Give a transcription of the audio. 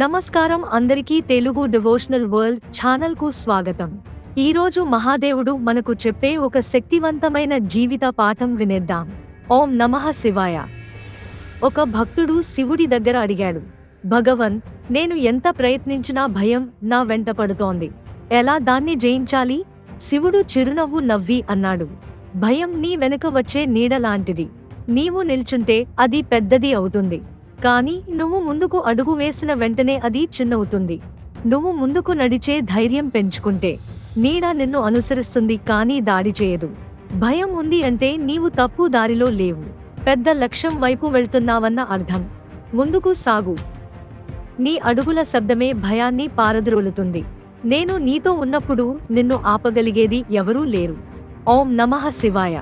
నమస్కారం అందరికీ Telugu devotional world ఛానల్కు స్వాగతం. ఈరోజు మహాదేవుడు మనకు చెప్పే ఒక శక్తివంతమైన జీవిత పాఠం వినేద్దాం. ఓం నమః శివాయ. ఒక భక్తుడు శివుడి దగ్గర అడిగాడు భగవన్ నేను ఎంత ప్రయత్నించినా భయం నా వెంట పడుతోంది. ఎలా దాన్ని జయించాలి? శివుడు చిరునవ్వు నవ్వి అన్నాడు భయం నీ వెనుక వచ్చే నీడ లాంటిది. నీవు నిల్చుంటే అది పెద్దది అవుతుంది. కానీ నువ్వు ముందుకు అడుగు వేసిన వెంటనే అది చిన్నవుతుంది. నువ్వు ముందుకు నడిచే ధైర్యం పెంచుకుంటే నీడ నిన్ను అనుసరిస్తుంది కానీ దాడి చేయదు. భయం ఉంది అంటే నీవు తప్పు దారిలో లేవు. పెద్ద లక్ష్యం వైపు వెళ్తున్నావన్న అర్థం. ముందుకు సాగు. నీ అడుగుల శబ్దమే భయాన్ని పారద్రోలుతుంది. నేను నీతో ఉన్నప్పుడు నిన్ను ఆపగలిగేది ఎవరూ లేరు. ఓం నమః శివాయ.